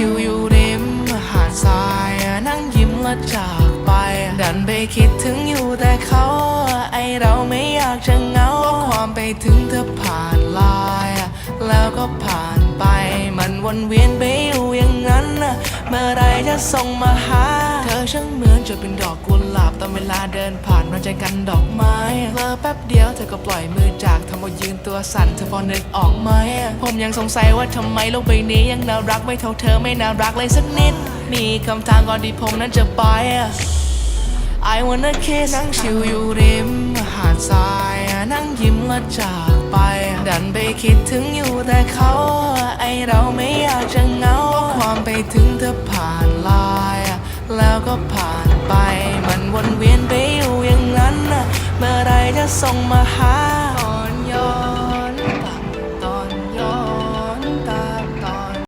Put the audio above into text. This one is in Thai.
ชิวอยู่ริมหาดทรายนั่งยิ้มและจากไป ดันไปคิดถึงอยู่แต่เขาไอเราไม่อยากจะเหงาความไปถึงเธอผ่านลาย แล้วก็ผ่านไปมันวนเวียนไปอยู่อย่างนั้นน่ะเมื่อไรจะส่งมาหา เธอช่างเหมือนจะเป็นดอกกุหลาบตอนเวลาเดินผ่านมาใจกันดอกไม้เลอแป๊บเดียวเธอก็ปล่อยมือจากทำเอายืนตัวสั่นเธอพอนึกออกไหมผมยังสงสัยว่าทำไมโลกใบนี้ยังน่ารักไม่เท่าเธอไม่น่ารักเลยสักนิด มีคำถามก่อนที่ผมนั้นจะไป I wanna kiss นั่งชิวอยู่ริมหาดทรายนั่งยิ้มและจากไป ดันไปคิดถึงอยู่แต่เขา ไอเราไม่อยากจะเหงาความไปถึงเธอผ่านลน์ แล้วก็ผ่านไป มันวนเวียนไปอยู่อย่างนั้นนะเมื่อไรจะส่งมาหา